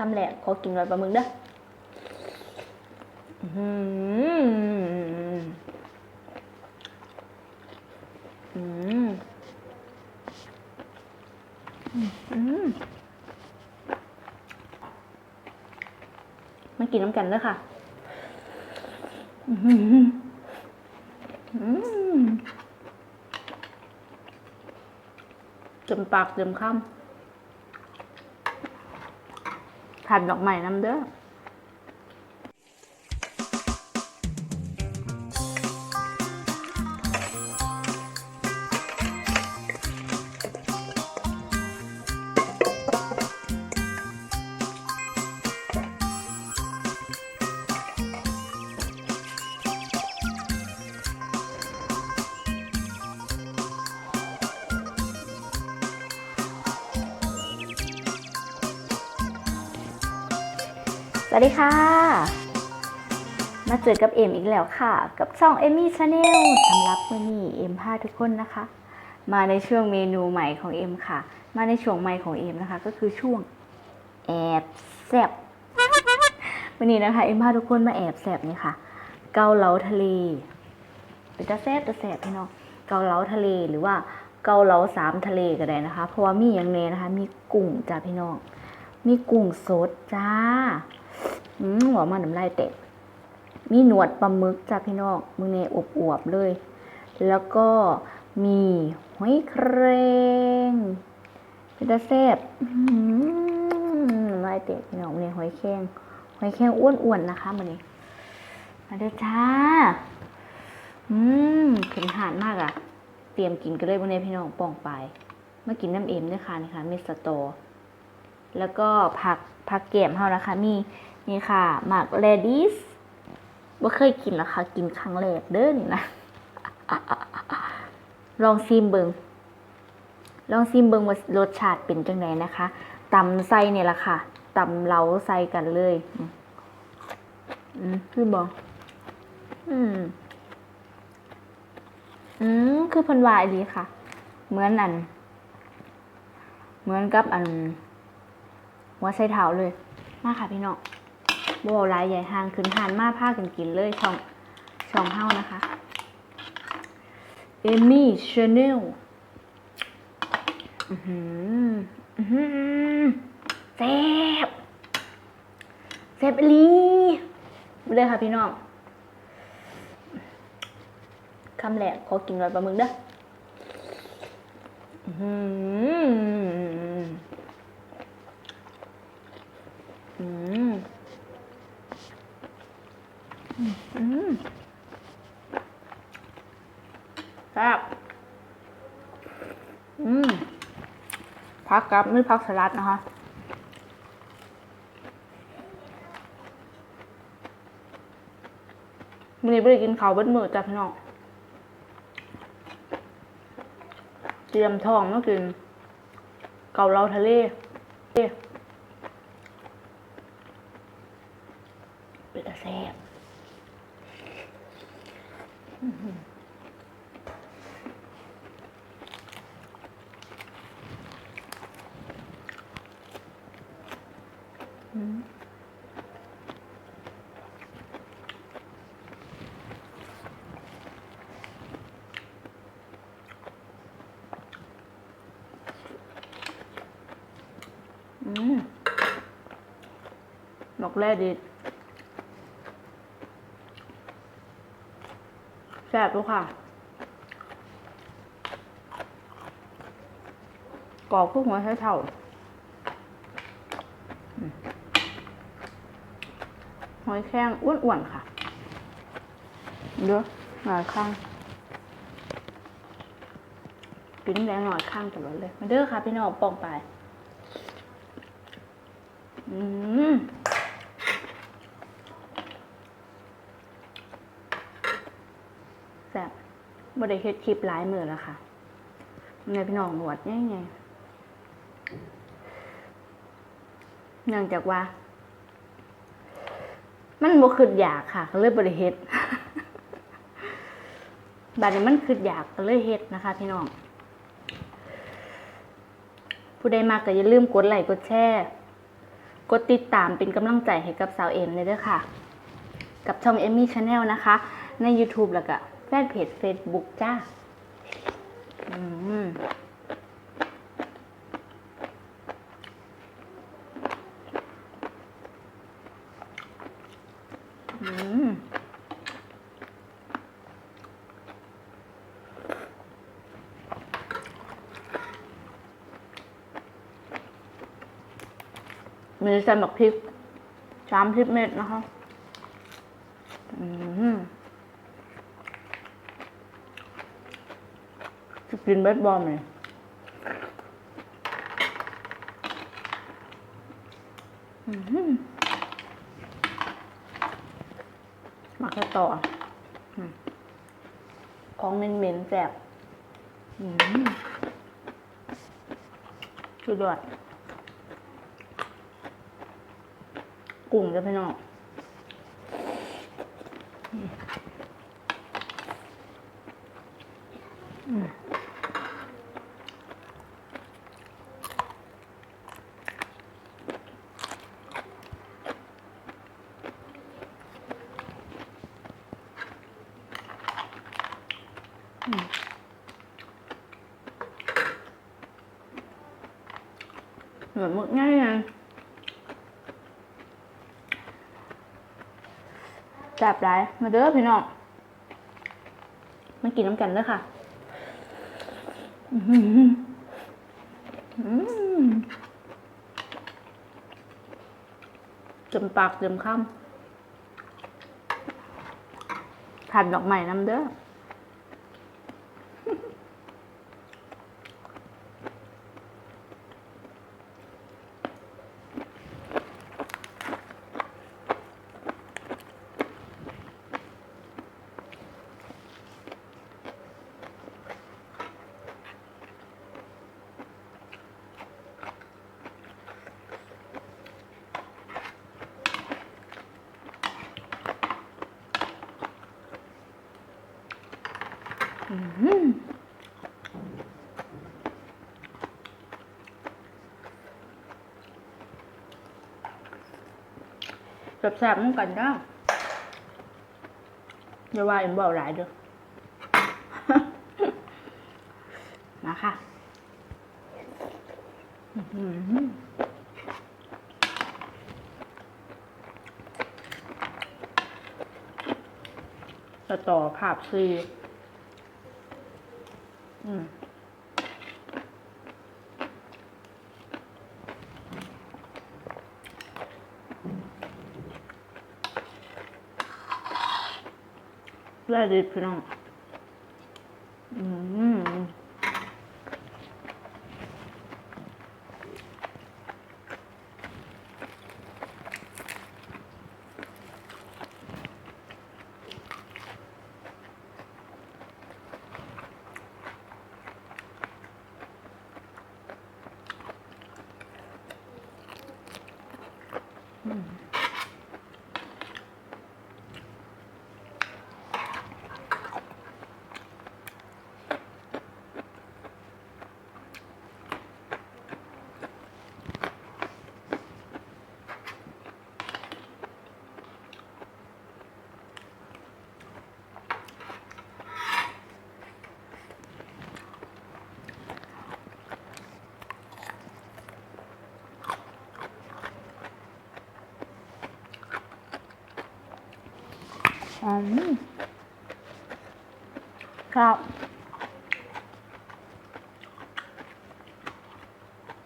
คำแรกขอกินหน่อยปลาหมึกเด้ออืมมมากินน้ำกันเด้อค่ะอื้อหืออืมเต็มปากเต็มคำ ทานดอกไม้น้ำเด้อ สวัสดีค่ะ มาเจอกับเอ็มอีกแล้วค่ะ กับช่องเอมี่ชาแนลสำหรับวันนี้เอ็มพาทุกคนนะคะ มาในช่วงเมนูใหม่ของเอ็มค่ะ มาในช่วงใหม่ของเอ็มนะคะ ก็คือช่วงแอบแซบวันนี้นะคะเอ็มพาทุกคนมาแอบแซบนี่ค่ะ เกาเหลาทะเลเป็นตาแซบตาแซบพี่น้องเกาเหลาทะเลหรือว่าเกาเหลาสามทะเลก็ได้นะคะ เพราะว่ามีอย่างเนนะคะ มีกุ้งจ้าพี่น้อง มีกุ้งสดจ้า อืมหัวมันน้ำลายเตะมีหนวดปลาหมึกจ้าพี่น้องมึงเนี่อวบๆเลย แล้วก็มีหอยแครงเป็นตาแซ่บน้ำลายเตะพี่น้องเนี่ยหอยแครงหอยแครงอ้วนๆนะคะมันนี้มาเด้อจ้า อืมขึ้นหานมากอะ่ะ เตรียมกินกันเลยวันนี้พี่น้องป่องไปมากินน้ำเอ็มด้วยค่ะนี่ค่ะมีสตอแล้วก็ผักผักเกียมเฮานะคะ มี นี่ค่ะหมากเลดิสบ่เคยกินหรอกค่ะกินครั้งแรกเด้อนี่นะ ลองซิมเบิงลองซิมเบิงว่ารสชาติเป็นจังไดนะคะตำไส้เนี่ยละค่ะตำเล้าใส่กันเลยอืมอืมคือบอกอืม อืม คือพันวาอีหลีค่ะ เหมือนอัน เหมือนกับอันหัวไชเท้าเลย มาค่ะพี่น้อง บวลายใหญ่ห่างขึ้นหานมาผ้ากันกินเลยช่องช่องเฮ้านะคะเอมี่ชาแนลอือหืออื้อหือแซ่บแซ่บอีหลีไปเลยค่ะพี่น้องคำแรกขอกินหน่อยปลาหมึกเด้ออื้อหือม อืมครับอืม พักกับไม่พักสลัดนะคะมันนี้ไม่ได้กินข้าวเบิ้มือจ้ะพี่น้องเตรียมทองมากิน เกาเหลาทะเลเอ๊ะเป็นตาแซ่บ อื้อกแร่ดีแซ่บทุกค่ะกรอบพวกหัวใช้เท่าอืมห อยแข้งอ้วนๆค่ะเยอะหน่อยข้างกินแรงหน่อยข้างตลอดเลย มาเด้อค่ะพี่น้องปองไป อืมแซ่บบได้เฮ็ดคลิปหลายมือแล้วค่ะไงพี่น้องหนวดไงไงเนื่องจากว่า มันบ่คืดอยากค่ะก็เลยบ่ได้เฮ็ดบัดนี้มันคืดอยากก็เลยเฮ็ดนะคะ พี่น้อง ผู้ใดมากก็อย่าลืมกดไลค์กดแชร์กดติดตามเป็นกำลังใจให้กับสาวเอ็มเลยด้อค่ะ กับช่องเอมมี่ชาแนลนะคะ ใน YouTube แล้วก็แฟนเพจ Facebook จ้า อืม อืม มีใส่หมักพริกสามสิบเม็ดนะคะอืมจะกินเบ็ดบอมเลยอืมมาแค่ต่อ ของเหม็นๆแสบสุดยอด กุ้งจะพี่น้องอืมอืมเหมือนมึกง่ายไง จับได้มาเด้อพี่น้องมากินน้ำกันเด้อค่ะอื้อหืออืมเต็มปากเต็มคำผัดดอกใหม่น้ำเด้อ แสบๆมันกันเด้ออย่าว่าเอ็มเบาหลายเด้อมาค่ะอื้อหือจะต่อภาพซี อืมแล้วดิพี่น้องอืม อืมครับ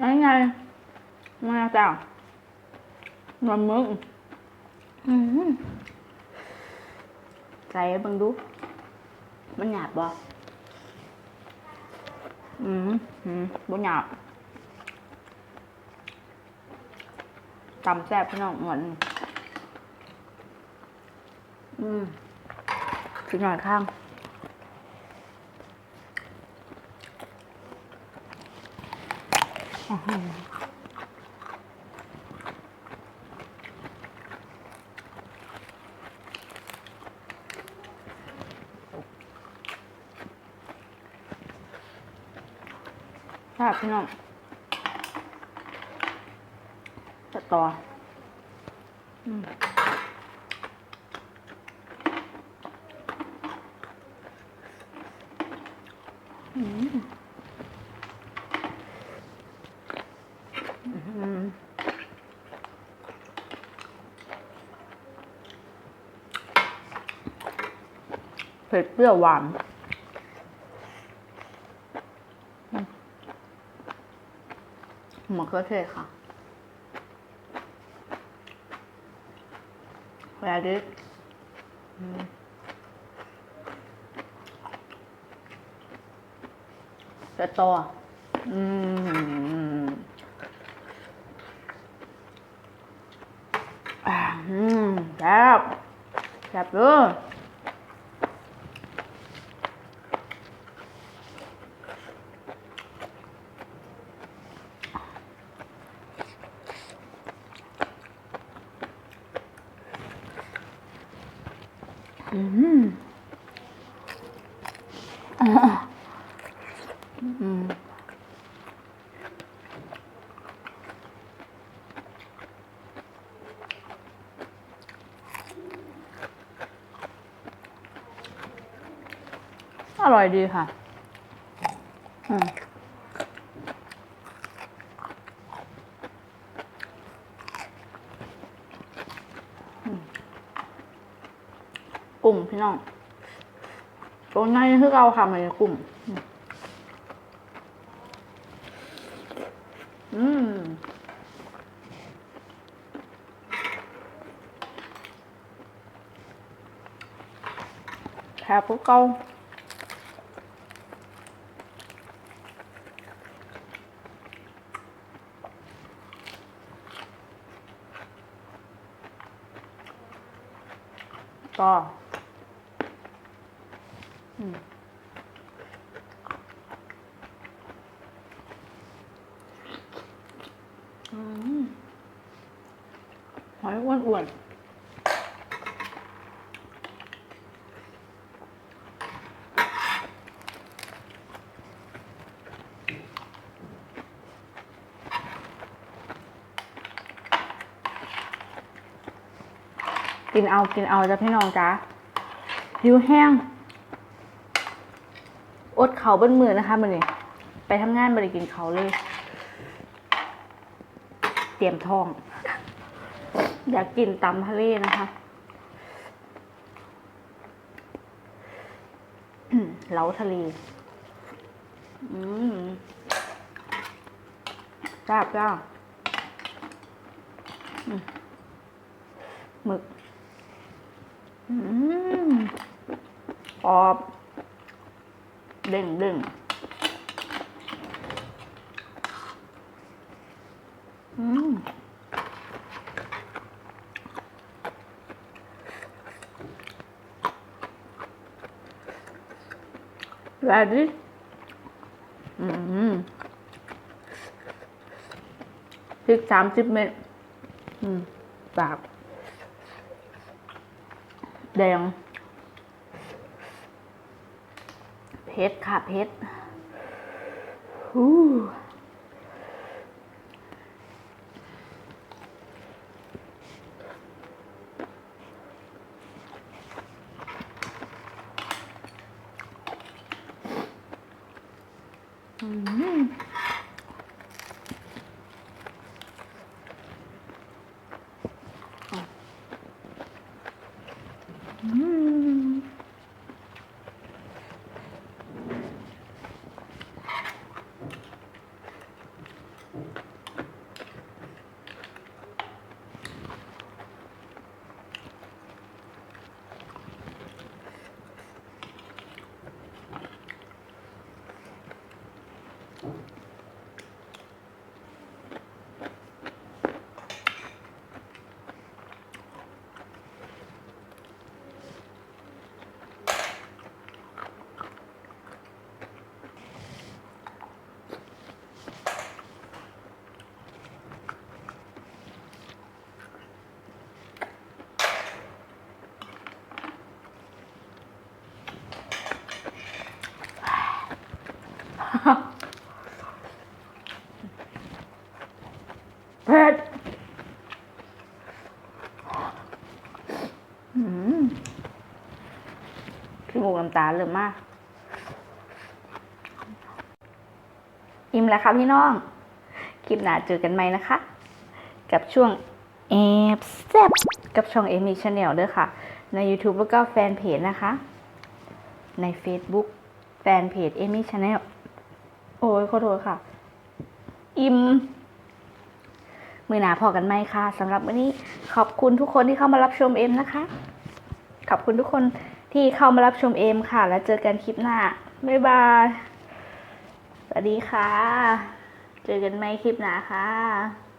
ยังไงมาจ้ะนวลมึงอืมใส่เบังดู มันหยาบบ่อืมอืมบ่หยาบตำแซ่บพี่น้องเหมือน อืมถึงหน่อยข้างอื้อหือครับพี่น้องจะต่อ อืมอืมอืมเผ็ดเปรี้ยวหวานมะเขือเทศค่ะ radish อืมสตออืมอ่าอืมแซ่บแซ่บเลยอืมอ่าอืม อร่อยดีค่ะอืมอืมกุ้งพี่น้องตัวในคือเราค่ะมันกุ้งอืมอืมแค่พวกเกา ก็อืมอืมหอยอ้วนๆ กินเอากินเอาจ้ะพี่น้องจ้าหิวแห้ง อดเขาเบิ้นมือนะคะมันนี่ไปทำงานบริกินเขาเลย เตรียมท้อง อยากกินตำทะเลนะคะเหลาทะเลอืมจ้าบจ้าหมึก กรอบเด้งเด้งอืมแล้วดิอืมพริกสามสิบเม็ด อืมปาก แดงเผ็ดค่ะเผ็ดฮู้อืม ตาเริ่มมาก อิ่มแล้วค่ะพี่น้อง คลิปหน้าเจอกันไหมนะคะ กับช่วงแอบแซบกับช่องเอมี่ชาแนลด้วยค่ะ ใน YouTube แล้วก็แฟนเพจนะคะ ใน Facebook แฟนเพจเอมี่ชาแนลโอ้ยขอโทษค่ะ อิ่มมือหนาพอกันไหมค่ะสำหรับวันนี้ขอบคุณทุกคนที่เข้ามารับชมเอ็มนะคะ ขอบคุณทุกคน ที่เข้ามารับชมเอ็มค่ะ แล้วเจอกันคลิปหน้า บ๊ายบาย สวัสดีค่ะ เจอกันไหมคลิปหน้าค่ะ